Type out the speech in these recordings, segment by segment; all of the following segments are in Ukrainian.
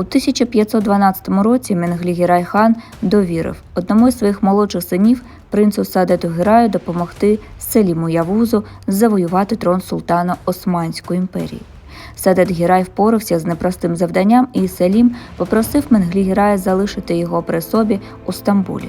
1512 році Менглі Гірай хан довірив одному із своїх молодших синів принцу Садету Гіраю допомогти Селіму Явузу завоювати трон султана Османської імперії. Садет Гірай впорався з непростим завданням, і Селім попросив Менглі Гірая залишити його при собі у Стамбулі.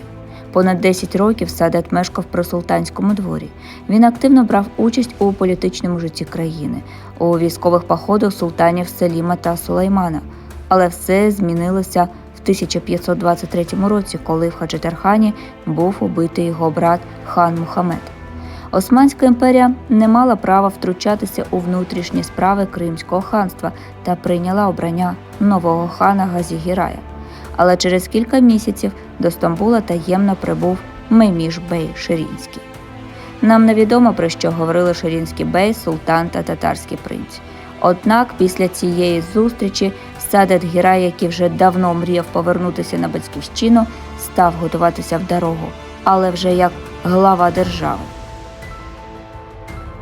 Понад 10 років Садет мешкав при султанському дворі. Він активно брав участь у політичному житті країни, у військових походах султанів Селіма та Сулеймана. Але все змінилося в 1523 році, коли в Хаджитархані був убитий його брат хан Мухаммед. Османська імперія не мала права втручатися у внутрішні справи Кримського ханства та прийняла обрання нового хана Газігірая. Але через кілька місяців до Стамбула таємно прибув Меміш Бей Ширінський. Нам невідомо про що говорили Ширінський бей, султан та татарський принц. Однак після цієї зустрічі Садет Гірай, який вже давно мріяв повернутися на батьківщину, став готуватися в дорогу, але вже як глава держави.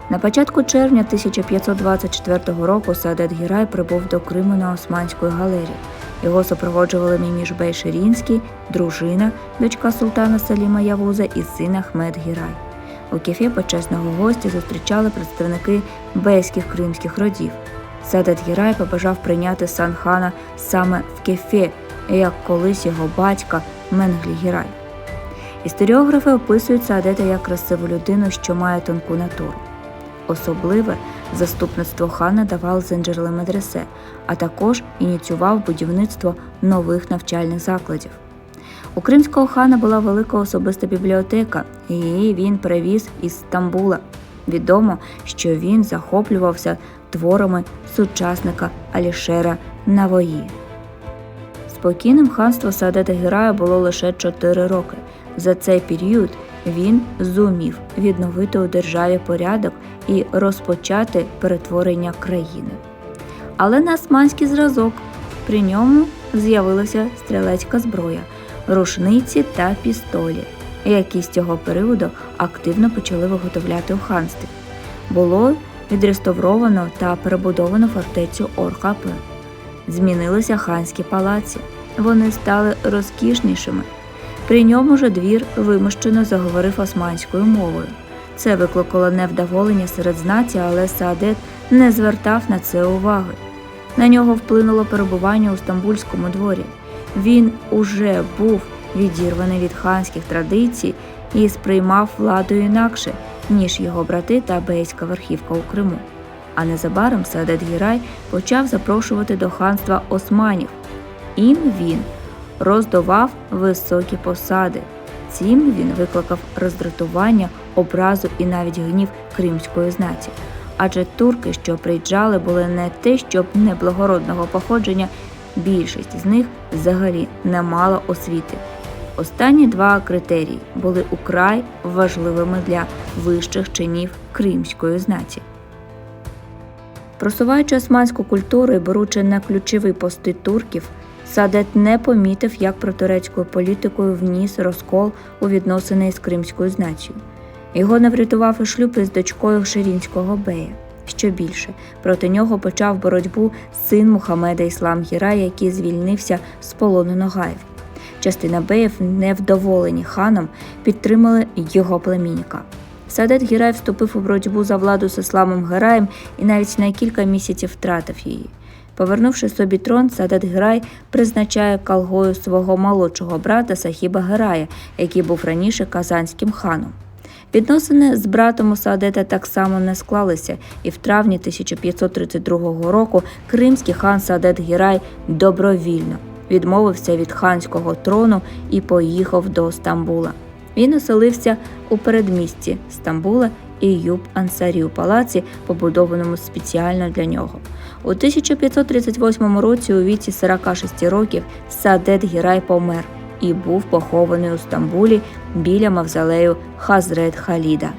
На початку червня 1524 року Садет Гірай прибув до Криму на Османської галерії. Його супроводжували Міміш Бей Ширінський, дружина, дочка султана Саліма Явуза і син Ахмед Гірай. У кефі почесного гостя зустрічали представники бейських кримських родів. Садет Гірай побажав прийняти сан хана саме в кефе, як колись його батька Менглі Гірай. Історіографи описують Саадета як красиву людину, що має тонку натуру. Особливе заступництво хана давав Зенджерли медресе, а також ініціював будівництво нових навчальних закладів. У кримського хана була велика особиста бібліотека, і її він привіз із Стамбула. Відомо, що він захоплювався творами сучасника Алішера Навої. Спокійним ханство Саадета Гірая було лише 4 роки. За цей період він зумів відновити у державі порядок і розпочати перетворення країни. Але на османський зразок при ньому з'явилася стрілецька зброя, рушниці та пістолі, які з цього періоду активно почали виготовляти у ханстві. Було відреставровано та перебудовано фортецю Орхапе. Змінилися ханські палаці. Вони стали розкішнішими. При ньому же двір вимушено заговорив османською мовою. Це викликало невдоволення серед знаті, але Саадет не звертав на це уваги. На нього вплинуло перебування у стамбульському дворі. Він уже був відірваний від ханських традицій і сприймав владу інакше, ніж його брати та бейська верхівка у Криму. А незабаром Саадет Гірай почав запрошувати до ханства османів. Їм він роздавав високі посади. Цим він викликав роздратування, образу і навіть гнів кримської знаті. Адже турки, що приїжджали, були не те, щоб неблагородного походження, більшість з них взагалі не мала освіти. Останні два критерії були украй важливими для вищих чинів кримської знаті. Просуваючи османську культуру і беручи на ключові пости турків, Садет не помітив, як протурецькою політикою вніс розкол у відносини з кримською знаттю. Його не врятував і шлюб із дочкою Ширінського бея. Що більше, проти нього почав боротьбу син Мухаммеда Іслам Гірай, який звільнився з полону Ногаїв. Частина беїв, невдоволені ханом, підтримали його племінника. Садет Гірай вступив у боротьбу за владу з Ісламом Гераєм і навіть на кілька місяців втратив її. Повернувши собі трон, Садет Герай призначає калгою свого молодшого брата Сахіба Герая, який був раніше казанським ханом. Відносини з братом у Саадета так само не склалися, і в травні 1532 року кримський хан Саадет Гірай добровільно відмовився від ханського трону і поїхав до Стамбула. Він оселився у передмісті Стамбула і Юб Ансарі у палаці, побудованому спеціально для нього. У 1538 році у віці 46 років Садет Гірай помер і був похований у Стамбулі біля мавзолею Хазрет Халіда.